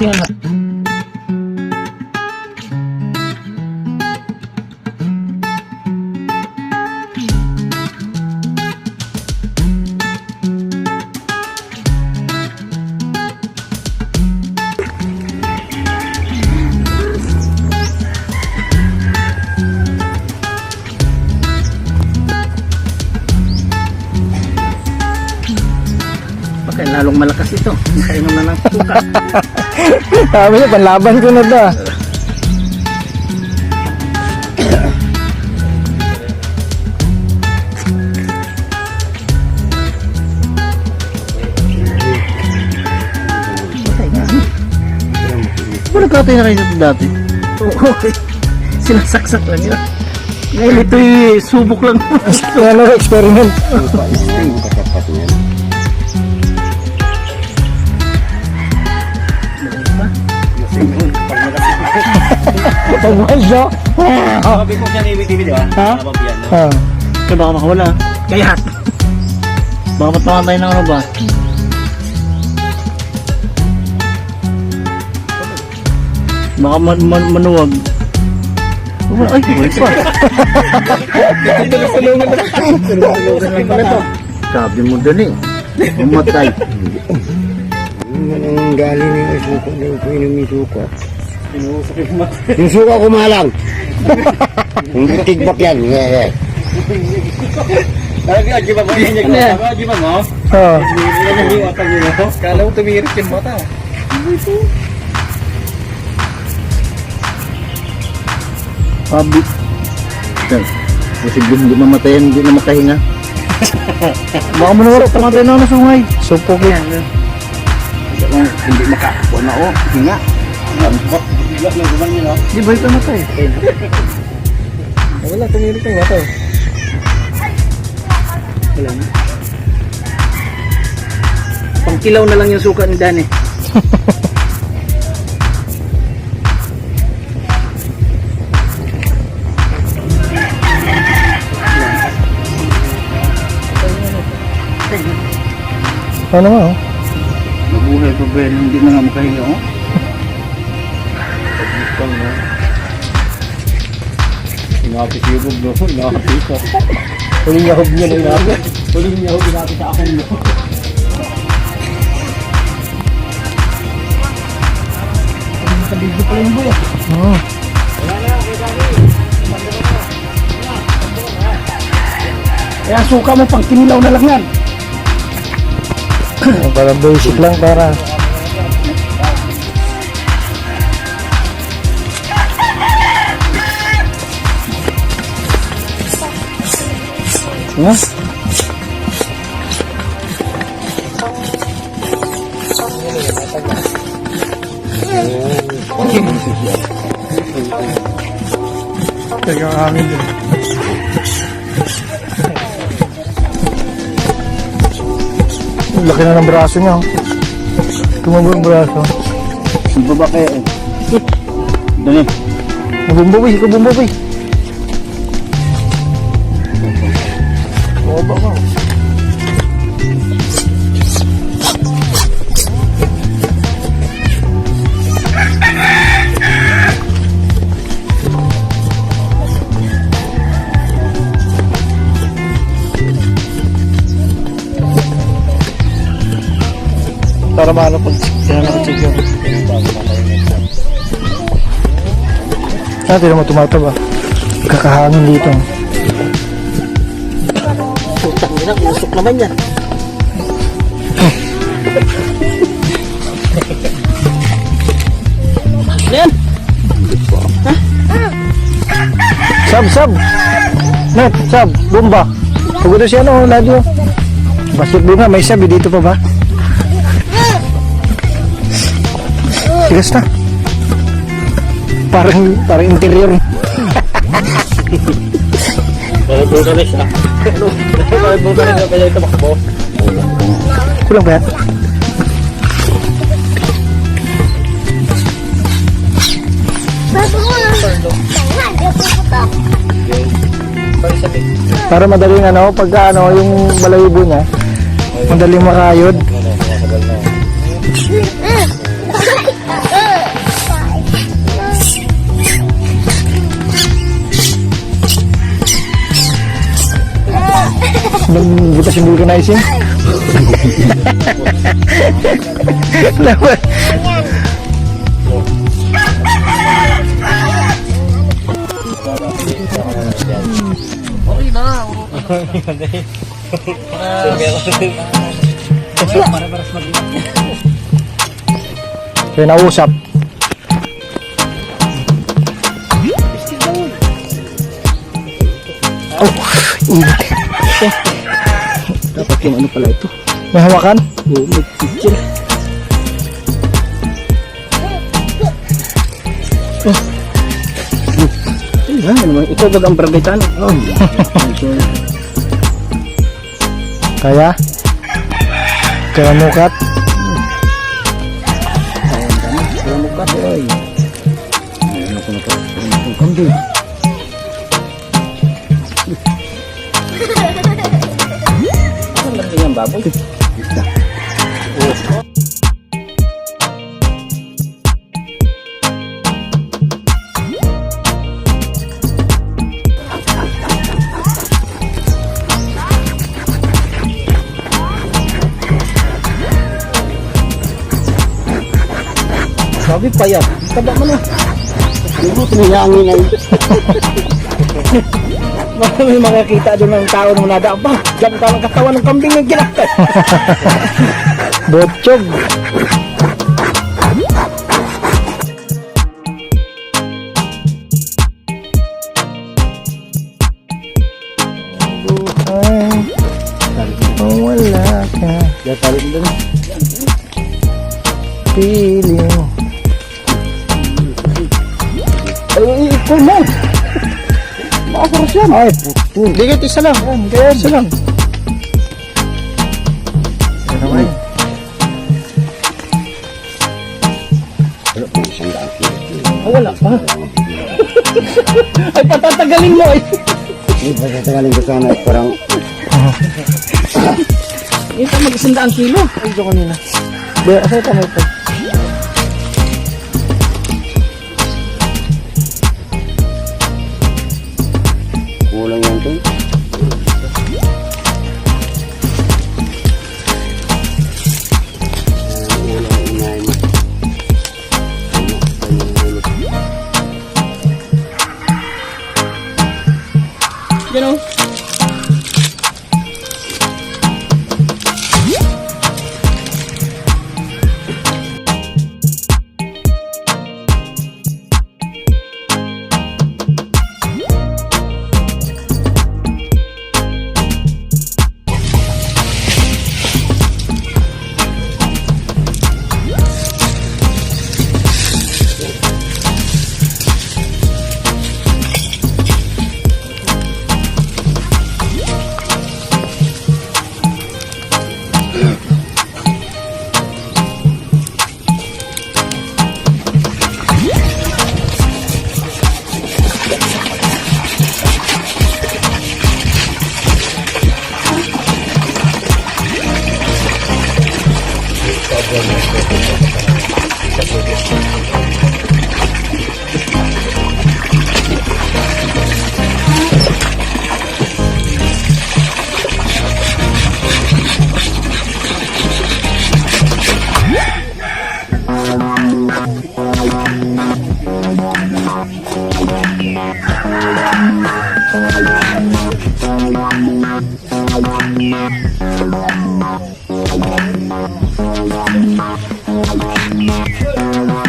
yan. Baka malakas ito. Kainom na ng suka. Sabi niya, panlaban ko na na. Wala katay na kayo dati. Oo. Sinasaksak lang yun. Ngayon ito'y subok lang. Ano, experiment. Pag-wild, no? Sabi ko siya ni TV, di ba? Ha? No? Ah. Kaya baka makawala. Kayat. Baka matawa tayo ng ano ba? Baka man, man, manuwag. Ay, wala pa. Sabi mo dali. Umatay. Ang galing ng isuko ng suko. Sinusok yung mata. Yung suko kumalang. Hindi tigbak yan. Yeah, yeah. Lagi, agiba mo. Yan yung Ano yan? kasama, agiba mo. Ah. Yan yung iwatan nyo, no? Kala mo tumirik yung mata. Yan. Posible hindi mamatayan, hindi na makahinga. Baka manuwag tamatay na ako na sungay. Supok yan. Hindi makakuha na oh. Hinga. Bigla lang guman nyo, no? Di ba ito matay? Wala, tumirik yung mata. Wala na. Pangkilaw na lang yung suka ni Dani. Ano nga, oh? Mabuhay pa ba? Hindi na nga makahinga oh. Pagkang, no? Inapit yung bug, no? Inapit ka. Huling yahog niya na inapit. Huling yahog inapit sa akin, no? Hmm. Kaya suka mo pang kinilaw na lang yan. Para basic lang para. Ha? Teka amin din. Laki na ng braso niya. Tumabo yung braso. Ang baba kaya eh. Dali. Bumbubi, ikaw bumbubi. Para maano pag kaya nakacheck yun. Ah, mo tumataba. Kakahangin dito. Putang ina, usok naman yan. Ano yan? Sab, sab! Net, sab, bomba. Pagod siya no, lagi oh. Basket din nga, may sabi dito pa ba? Tigas na. Parang, parang interior. Pero brutalist, ah. Pero brutalist, ah. Kaya ito makbo. Kulang ba yan? Para madaling ano, pagka ano, yung balayibo niya, madaling makayod. Ano, makasagal kasi vulcanizing. Dapat. Kaya nausap. Oh, init. Dapat yung ano pala ito. May hawakan? Oo, may picture. Ay, ha, ano, ito bag ang Oh. Kaya? Kaya mukat? Kaya? Ang kambing. Ng baboy. Sabi pa yan. Taba mo na. Hindi tinayangin na. Baka may makakita doon ng tao nung nadaan pa. Diyan ka ng katawan ng kambing yung ginakay. Botchog. Wala ka. Diyan talit doon. Piling. Ay, ikaw mo. Makasaras yan. Ay, puto. Ka isa lang. Yan, kaya isa lang. Ano ba yun? Wala po isang daan. Oh, wala pa. Ay, patatagalin mo eh. Hindi ba sa tagalin ko sana parang Ito mag-isandaan kilo. Ay, ito kanina. Asa tama ito?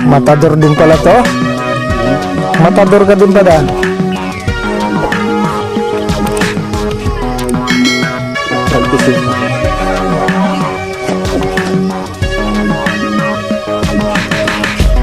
Matador din pala to. Matador ka din pala. Practice